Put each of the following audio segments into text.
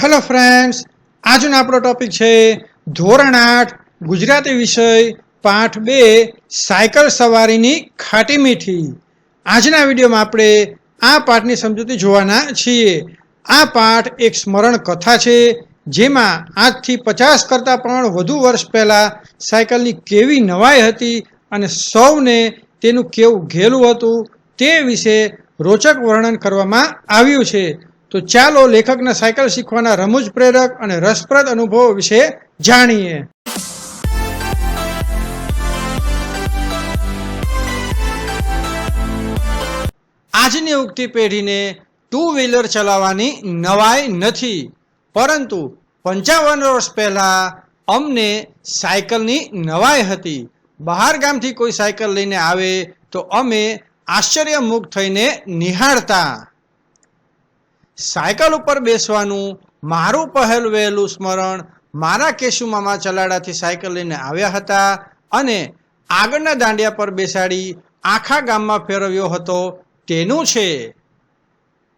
Hello friends આજનો આપણો topic છે ધોરણ આઠ, ગુજરાતી વિષય, પાઠ બે, સાયકલ સવારીની ખાટી મીઠી. આજના વિડીયોમાં આપણે આ પાઠની સમજૂતી જોવાના છીએ. આ પાઠ એક સ્મરણ કથા છે, જેમાં આજથી પચાસ કરતાં પણ વધુ વર્ષ પહેલાં સાયકલની કેવી નવાઈ હતી અને સૌને તેનું કેવું ઘેલું હતું તે વિશે રોચક વર્ણન કરવામાં આવ્યું છે. તો ચાલો લેખકના સાયકલ શીખવાના રમૂજ પ્રેરક અને રસપ્રદ અનુભવો વિશે જાણીએ. આજની ઉગતી પેઢીને ટુ વ્હીલર ચલાવવાની નવાઈ નથી. પરંતુ પંચાવન વર્ષ પહેલા અમને સાયકલની નવાઈ હતી. બહાર ગામથી કોઈ સાયકલ લઈને આવે તો અમે આશ્ચર્યમુખ થઈને નિહાળતા. સાયકલ ઉપર બેસવાનું, મારું પહેલ વહેલું સ્મરણ, મારા કેશુ મામા ચલાડાથી સાયકલ લઈને આવ્યા હતા અને આગળના દાંડિયા પર બેસાડી આખા ગામમાં ફેરવ્યો હતો. તેનું છે,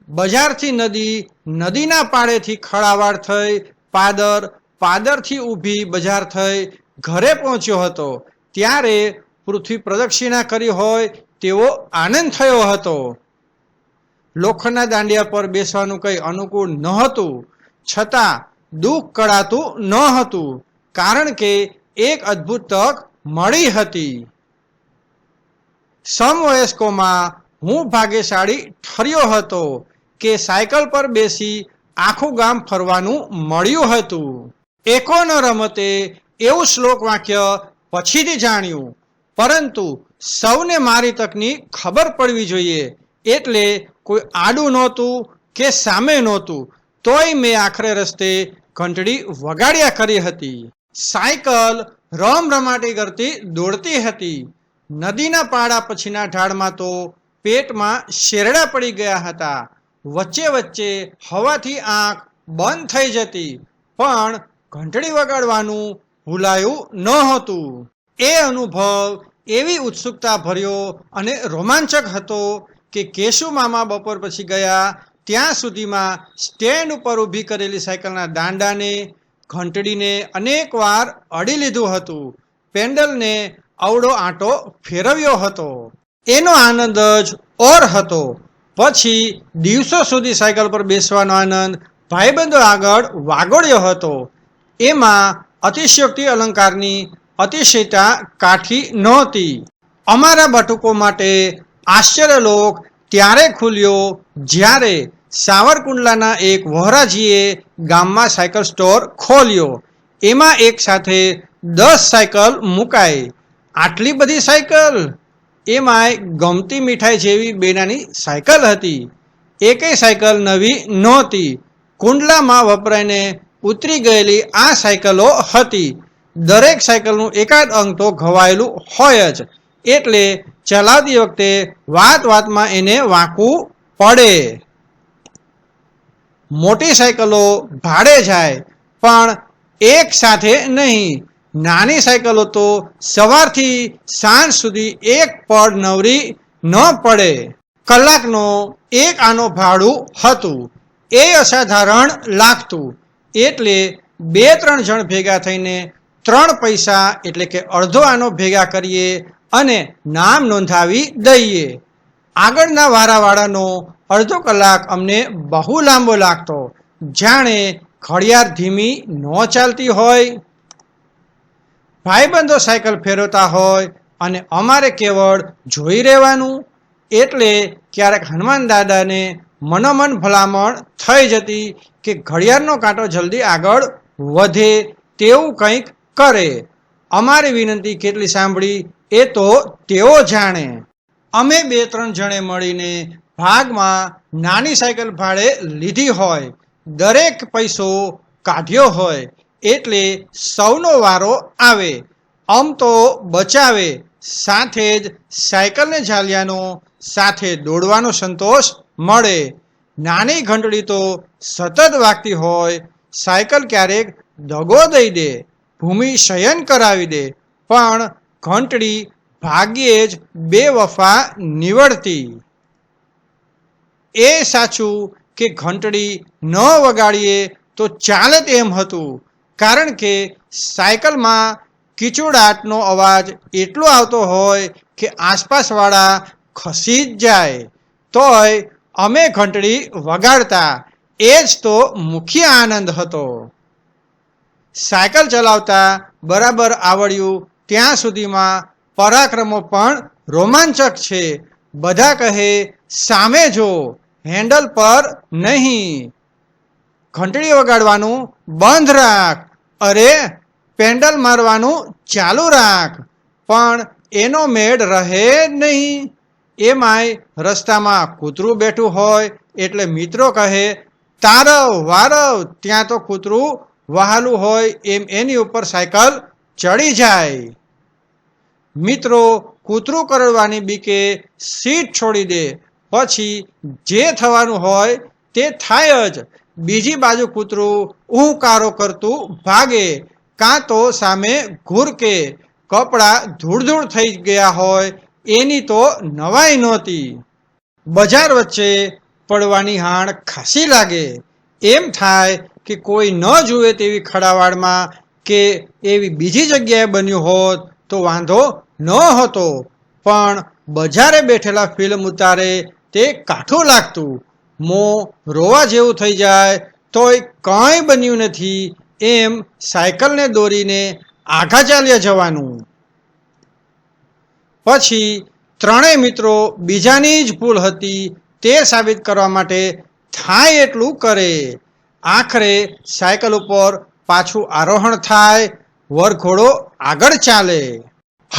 બજારથી નદી, નદીના પાળેથી ખળાવાળ થઈ, પાદર, પાદરથી ઊભી બજાર થઈ, ઘરે પહોંચ્યો હતો. ત્યારે પૃથ્વી પ્રદક્ષિણા કરી હોય તેવો આનંદ થયો હતો. લોખંડના દાંડિયા પર બેસવાનું કંઈ અનુકૂળ નહોતું છતાં દુઃખ કળાતું ન હતું, કારણ કે એક અદ્ભુત તક મળી હતી. સમવયસ્કોમાં હું ભાગ્યશાળી ઠર્યો હતો કે સાયકલ પર બેસી આખું ગામ ફરવાનું મળ્યું હતું. એકોનો રમતે એવું શ્લોક વાક્ય પછીથી જાણ્યું. પરંતુ સૌને મારી તકની ખબર પડવી જોઈએ. એટલે કોઈ આડું નહોતું કે સામે નહોતું, તોય મેં આખરે રસ્તે ઘંટડી વગાડ્યા કરી હતી. સાયકલ રમ રમાટી કરતી દોડતી હતી. નદીના પાડા પછીના ઢાળમાં તો પેટમાં શેરડા પડી ગયા હતા. વચ્ચે વચ્ચે હવાથી આંખ બંધ થઈ જતી, પણ ઘંટડી વગાડવાનું ભૂલાયું નહોતું એ અનુભવ એવી ઉત્સુકતા ભર્યો અને રોમાંચક હતો કે કેશુ મામા બપોર પછી ગયા, ત્યાં સુધીમાં સ્ટેન્ડ ઉપર ઊભી કરેલી સાયકલના દાંડાને, ઘંટડીને અનેકવાર અડી લીધું હતું. પેન્ડલને અવળો આંટો ફેરવ્યો હતો. એનો આનંદ જ ઓર હતો. પછી દિવસો સુધી સાયકલ પર બેસવાનો આનંદ ભાઈબંધો આગળ વાગોળ્યો હતો. એમાં અતિશયોક્તિ અલંકારની અતિશયતા કાઠી નહોતી. અમારા બટુકો માટે આશ્ચર્યલોક ત્યારે ખુલ્યો જ્યારે સાવરકુંડલાના એક વહોરાજીએ ગામમાં સાયકલ સ્ટોર ખોલ્યો. એમાં એક સાથે દસ સાયકલ મુકાઈ. આટલી બધી સાયકલ? એમાંય ગમતી મીઠાઈ જેવી બેનાની સાયકલ હતી. એકેય સાયકલ નવી નહોતી. કુંડલામાં વપરાઈને ઉતરી ગયેલી આ સાયકલો હતી. દરેક સાયકલનું એકાદ અંગ તો ઘવાયેલું હોય જ. એટલે ચલાવતી વખતે વાત વાતમાં એને વાંકવું પડે. મોટી સાયકલો ભાડે જાય, પણ એક સાથે નહીં. નાની સાયકલો તો સવારથી સાંજ સુધી એક પડ નવરી ન પડે. કલાકનો એક આનો ભાડું હતું. એ અસાધારણ લાગતું. એટલે બે ત્રણ જણ ભેગા થઈને ત્રણ પૈસા એટલે કે અડધો આનો ભેગા કરીએ અને નામ નોંધાવી દઈએ. આગળના વારાવાળાનો અડધો કલાક અમને બહુ લાંબો લાગતો. જાણે ઘડિયાળ ધીમી ન ચાલતી હોય. ભાઈબંધો સાયકલ ફેરવતા હોય અને અમારે કેવળ જોઈ રહેવાનું. એટલે ક્યારેક હનુમાન દાદાને મનોમન ભલામણ થઈ જતી કે ઘડિયાળનો કાંટો જલ્દી આગળ વધે તેવું કંઈક કરે. અમારી વિનંતી કેટલી સાંભળી એ તો તેઓ જાણે. અમે બે ત્રણ જણે મળીને ભાગમાં નાની સાયકલ ભાડે લીધી હોય, દરેક પૈસો કાઢ્યો હોય, એટલે સૌનો વારો આવે. આમ તો બચાવે, સાથે જ સાયકલને ઝાલ્યાનો, સાથે દોડવાનો સંતોષ મળે. નાની ઘંટડી તો સતત વાગતી હોય, સાયકલ ક્યારેક દગો દઈ દે, ભૂમિ શયન કરાવી દે, પણ ઘંટડી ભાગ્યે જ બે વફા નીવડતી. એ સાચું કે ઘંટડી ન વગાડીએ તો ચાલે તેમ હતું, કારણ કે સાયકલમાં કિચોડાટનો અવાજ એટલો આવતો હોય કે આસપાસવાળા ખસી જ જાય. તોય અમે ઘંટડી વગાડતા, એ જ તો મુખ્ય આનંદ હતો. સાયકલ ચલાવતા બરાબર આવડ્યું ત્યાં સુધીમાં પરાક્રમો પણ રોમાંચક છે. બધા કહે, સામે જો, હેન્ડલ પર નહીં. ઘંટડી વગાડવાનું બંધ રાખ. અરે, પેન્ડલ મારવાનું ચાલુ રાખ. પણ એનો મેળ રહે નહીં. એમાંય રસ્તામાં કૂતરું બેઠું હોય, એટલે મિત્રો કહે, તારવ, વારવ, ત્યાં તો કૂતરું વહાલું હોય, એમ એની ઉપર સાયકલ ચડી જાય. મિત્રો, કૂતરું કરડવાની બીકે સીટ છોડી દે. પછી જે થવાનું હોય તે થાય જ. બીજી બાજુ કૂતરું ઉહકારો કરતું ભાગે, કાં તો સામે ઘૂરકે. કપડાં ધૂળ ધૂળ થઈ ગયા હોય, એની તો નવાઈ નહોતી. બજાર વચ્ચે પડવાની હાણ ખાસી લાગે. એમ થાય કે કોઈ ન જુએ તેવી ખડાવાડમાં કે એવી બીજી જગ્યાએ બન્યું હોત તો વાંધો ન હતો. પણ બજારે બેઠેલા ફિલ્મ ઉતારે તે કાઠું લાગતું. મોં રોવા જેવું થઈ જાય, તોય કંઈ બન્યું નથી. એમ સાયકલને દોરીને આઘા ચાલ્યા જવાનું. પછી ત્રણેય મિત્રો બીજાની જ ભૂલ હતી તે સાબિત કરવા માટે થાય એટલું કરે. આખરે સાયકલ ઉપર પાછું આરોહણ થાય, વરઘોડો આગળ ચાલે.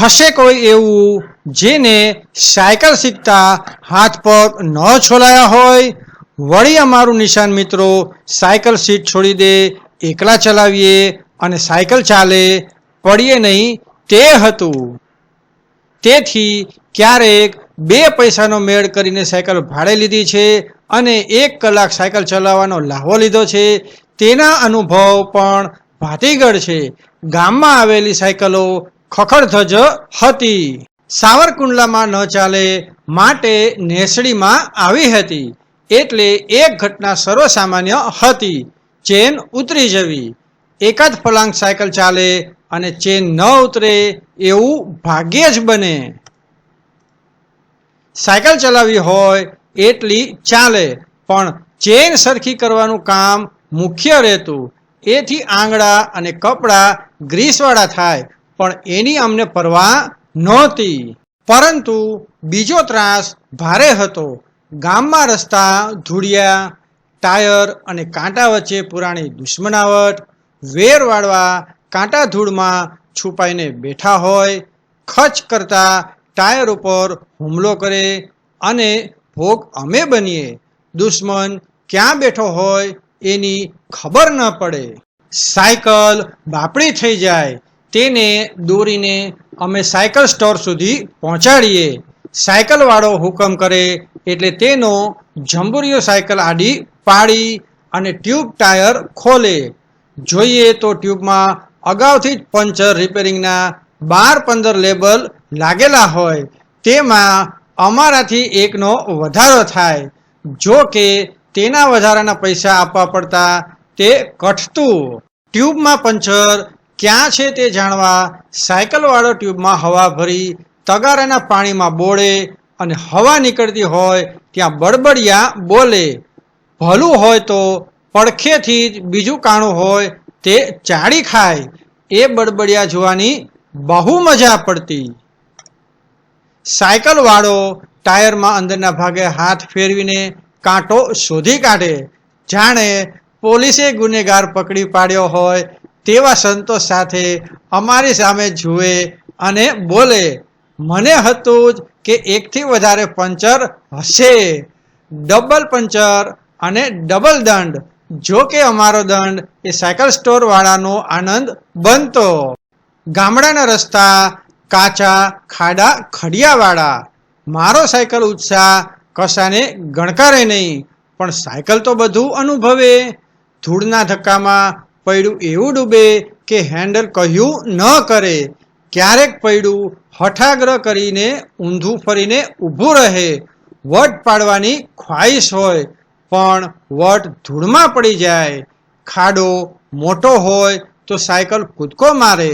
હશે કોઈ એવું જેને સાયકલ શીખતા હાથ પગ ન છોલાયા હોય? વળી અમારું નિશાન મિત્રો, સાયકલ સીટ છોડી દે, એકલા ચલાવીએ અને સાયકલ ચાલે, પડીએ નહીં, તે હતું. તેથી ક્યારેક બે પૈસાનો મેળ કરીને સાયકલ ભાડે લીધી છે અને એક કલાક સાયકલ ચલાવવાનો લાહવો લીધો છે. તેના અનુભવ પણ ભાતીગળ છે. ગામમાં આવેલી સાયકલો ખખડધજ હતી. સાવરકુંડલામાં ન ચાલે માટે નેસડીમાં આવી હતી. એટલે એક ઘટના સર્વસામાન્ય હતી. ચેન ઉતરી જવી. એકાદ ફલાંગ સાયકલ ચાલે અને ચેન ન ઉતરે એવું ભાગ્યે જ બને. સાયકલ ચલાવવી હોય એટલી ચાલે, પણ ચેન સરખી કરવાનું કામ મુખ્ય રહેતું. એથી આંગળા અને કપડાં ગ્રીસવાળા થાય, પણ એની અમને પરવા નહોતી. પરંતુ બીજો ત્રાસ ભારે હતો. ગામમાં રસ્તા, ધૂળિયા, ટાયર અને કાંટા વચ્ચે પુરાણી દુશ્મનાવટ, વેર વાળવા કાંટા ધૂળમાં છુપાઈને બેઠા હોય, ખચ કરતા ટાયર ઉપર હુમલો કરે અને ભોગ અમે બનીએ. દુશ્મન ક્યાં બેઠો હોય એની ખબર ન પડે. સાયકલ બાપડી થઈ જાય, તેને દોરીને અમે સાયકલ સ્ટોર સુધી પહોંચાડીએ. સાયકલવાળો હુકમ કરે એટલે તેનો જંબુરિયો સાયકલ આડી પાડી અને ટ્યુબ ટાયર ખોલે. જોઈએ તો ટ્યુબમાં અગાઉથી જ પંચર રિપેરિંગના બાર પંદર લેબલ લાગેલા હોય. તેમાં અમારાથી એકનો વધારો થાય. જો કે તેના વધારાના પૈસા આપવા પડતા તે કઠતું ટ્યુબમાં પંચર, ક્યાં છે તે જાણવા સાયકલવાળો ટ્યુબમાં હવા ભરી, તગારાના પાણીમાં બોળે અને હવા નીકળતી હોય ત્યાં બડબડિયા બોલે. ભલું હોય તો પડખેથી જ બીજું કાણું હોય તે ચાળી ખાય. એ બડબડિયા જોવાની બહુ મજા પડતી. સાયકલવાળો ટાયરમાં અંદરના ભાગે હાથ ફેરવીને કાંટો શોધી કાઢે. જાણે પોલીસે ગુનેગાર પકડી પાડ્યો હોય તેવા સંતોષ સાથે અમારી સામે જુએ અને બોલે, મને હતું જ કે એકથી વધારે પંચર હશે. ડબલ પંચર અને ડબલ દંડ. જો કે અમારો દંડ એ સાયકલ સ્ટોર વાળાનો આનંદ બનતો. ગામડાના રસ્તા, કાચા, ખાડા, ખડિયાવાળા. મારો સાયકલ ઉત્સાહ કશાને ગણકારે નહીં, પણ સાયકલ તો બધું અનુભવે. ધૂળના ધક્કામાં પૈડું એવું ડૂબે કે હેન્ડલ કહ્યું ન કરે. ક્યારેક પૈડું હઠાગ્રહ કરીને ઊંધું ફરીને ઊભું રહે. વટ પાડવાની ખ્વાહિશ હોય, પણ વટ ધૂળમાં પડી જાય. ખાડો મોટો હોય તો સાયકલ કૂદકો મારે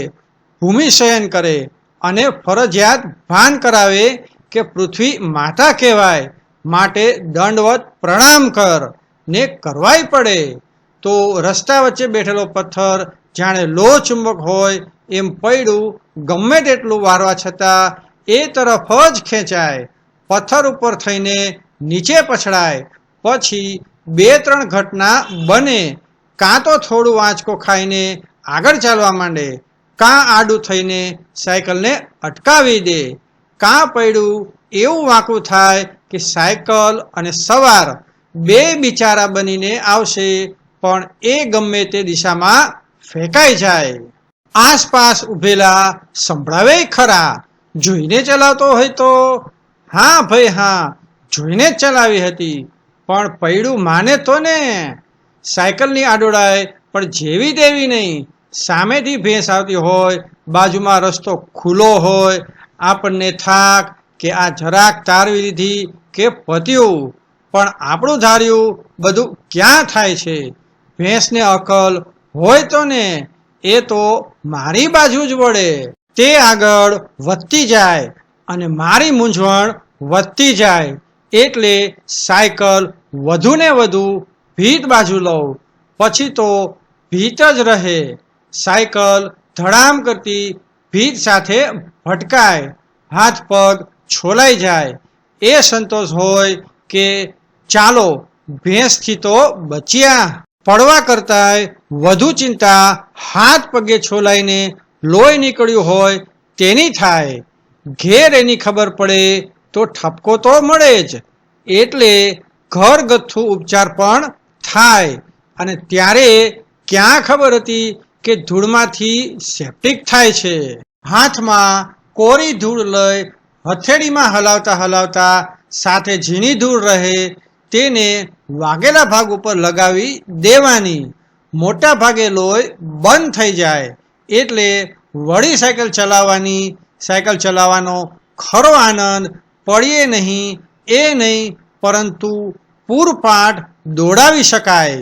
ભૂમિશયન કરે અને ફરજિયાત ભાન કરાવે કે પૃથ્વી માતા કહેવાય. માટે દંડવત પ્રણામ કર, ને કરવાય પડે. તો રસ્તા વચ્ચે બેઠેલો પથ્થર જાણે લો ચુંબક હોય એમ પૈડું ગમે તેટલું વારવા છતાં એ તરફ જ ખેંચાય. પથ્થર ઉપર થઈને નીચે પછડાય. પછી બે ત્રણ ઘટના બને. કાં તો થોડું આંચકો ખાઈને આગળ ચાલવા માંડે. કાં આડું થઈને સાયકલને અટકાવી દે. કાં પૈડું એવું વાંકું થાય કે સાયકલ અને સવાર બે બિચારા બનીને આવશે, પણ એ ગમે તે દિશામાં ફેંકાઈ જાય. આસપાસ ઉભેલા સંભળાવે ખરા, જોઈને ચલાવતો હોય તો? હા ભાઈ હા, જોઈને જ ચલાવી હતી, પણ પૈડું માને તો ને? સાયકલની આડોડાય પણ જેવી તેવી નહીં, સામેથી ભેંસ આવતી હોય, બાજુમાં રસ્તો ખુલ્લો હોય, આપણને થાક કે આ જરાક તારવી લીધી કે પત્યું. પણ આપણું ધાર્યું બધું ક્યાં થાય છે? ભેંસને અકલ હોય તો ને, એ તો મારી બાજુ જ વળે. તે આગળ વધતી જાય અને મારી મૂંઝવણ વધતી જાય. એટલે સાયકલ વધુ ને વધુ ભીત બાજુ લઉં. પછી તો ભીત જ રહે. સાયકલ ધડામ કરતી ભીત સાથે ભટકાય. હાથ પગ છોલાઈ જાય. એ સંતોષ હોય કે ચાલો ભેંસથી તો બચ્યા. પડવા કરતાંય વધુ ચિંતા હાથ પગે છોલાઈને લોહી નીકળ્યું હોય તેની થાય. ઘેર એની ખબર પડે તો ઠપકો તો મળે જ. એટલે ઘરગથ્થુ ઉપચાર પણ થાય. અને ત્યારે ક્યાં ખબર હતી કે ધૂળમાંથી સેપ્ટિક થાય છે. હાથમાં કોરી ધૂળ લઈ હથેળીમાં હલાવતા હલાવતા સાથે ઝીણી ધૂળ રહે તેને વાગેલા ભાગ ઉપર લગાવી દેવાની. મોટા ભાગે લોહી બંધ થઈ જાય એટલે વળી સાયકલ ચલાવવાની. સાયકલ ચલાવવાનો ખરો આનંદ પડીએ નહીં, એ નહીં, પરંતુ પૂરપાટ દોડાવી શકાય.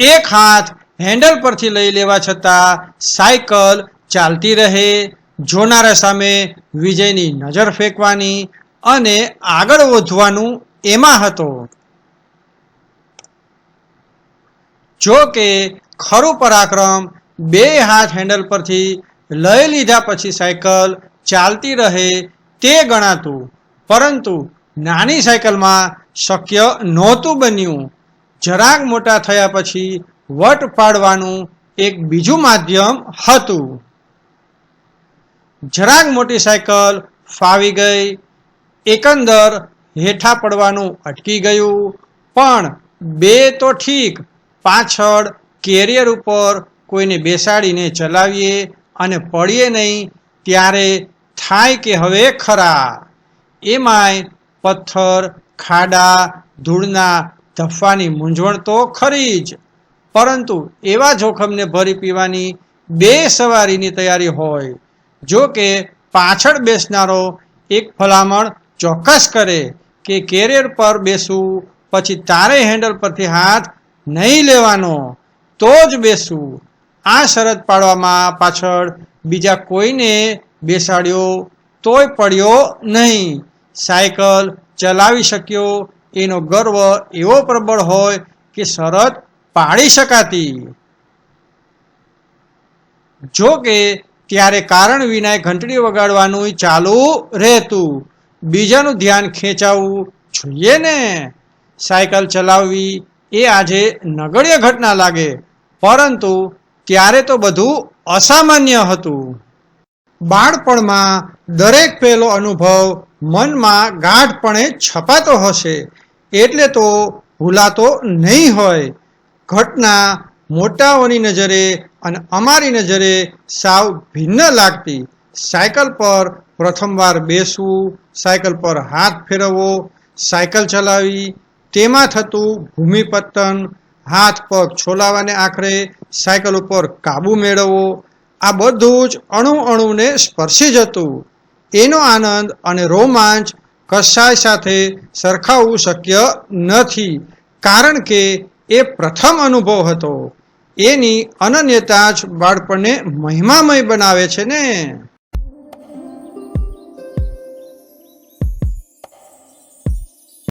એક હાથ હેન્ડલ પરથી લઈ લેવા છતાં સાયકલ ચાલતી રહે. જોનારા સામે વિજયની નજર ફેંકવાની અને આગળ વધવાનું એમાં હતો. જો કે ખરું પરાક્રમ બે હાથ હેન્ડલ પરથી લઈ લીધા પછી સાયકલ ચાલતી રહે તે ગણાતું, પરંતુ નાની સાયકલમાં શક્ય નહોતું બન્યું. જરાક મોટા થયા પછી વટ પાડવાનું એક બીજું માધ્યમ હતું. જરાક મોટી સાયકલ ફાવી ગઈ. એકંદર હેઠા પડવાનું અટકી ગયું. પણ બે તો ઠીક. પાછળ કેરિયર ઉપર કોઈને બેસાડીને ચલાવીએ અને પડીએ નહીં, ત્યારે થાય કે હવે ખરા? એમાંય પથ્થર, ખાડા, ધૂળના ધફવાની મૂંઝવણ તો ખરી જ. પરંતુ એવા જોખમને ભરી પીવાની બે સવારીની તૈયારી હોય. જો કે પાછળ બેસનારો એક ભલામણ ચોક્કસ કરે કે કેરિયર પર બેસવું, પછી તારે હેન્ડલ પરથી હાથ નહીં લેવાનો, તો જ બેસવું. આ શરત પાડવામાં પાછળ બીજા કોઈને બેસાડ્યો તોય પડ્યો નહીં. સાયકલ ચલાવી શક્યો, એનો ગર્વ એવો પ્રબળ હોય કે શરત પાડી શકાતી. જો કે ત્યારે કારણ વિનાય ઘંટડી વગાડવાનું ચાલુ રહેતું. બીજાનું ધ્યાન ખેંચાવવું જોઈએ ને? સાયકલ ચલાવવી એ આજે નગણ્ય ઘટના લાગે. પરંતુ ત્યારે તો બધું અસામાન્ય હતું. બાળપણમાં દરેક પહેલો અનુભવ મનમાં ગાઢપણે છપાતો હશે. એટલે તો ભૂલાતો નહીં હોય. ઘટના મોટાઓની નજરે અને અમારી નજરે સાવ ભિન્ન લાગતી સાયકલ પર પ્રથમવાર બેસવું, સાયકલ પર હાથ ફેરવવો, સાયકલ ચલાવી, તેમાં થતું ભૂમિપતન, હાથ પગ છોલાવાને આખરે સાયકલ ઉપર કાબુ મેળવવો, આ બધું જ અણુ અણુને સ્પર્શી જતું. એનો આનંદ અને રોમાંચ કશાય સાથે સરખાવવું શક્ય નથી, કારણ કે એ પ્રથમ અનુભવ હતો. એની અનન્યતા જ બાળપણને મહિમામય બનાવે છે ને?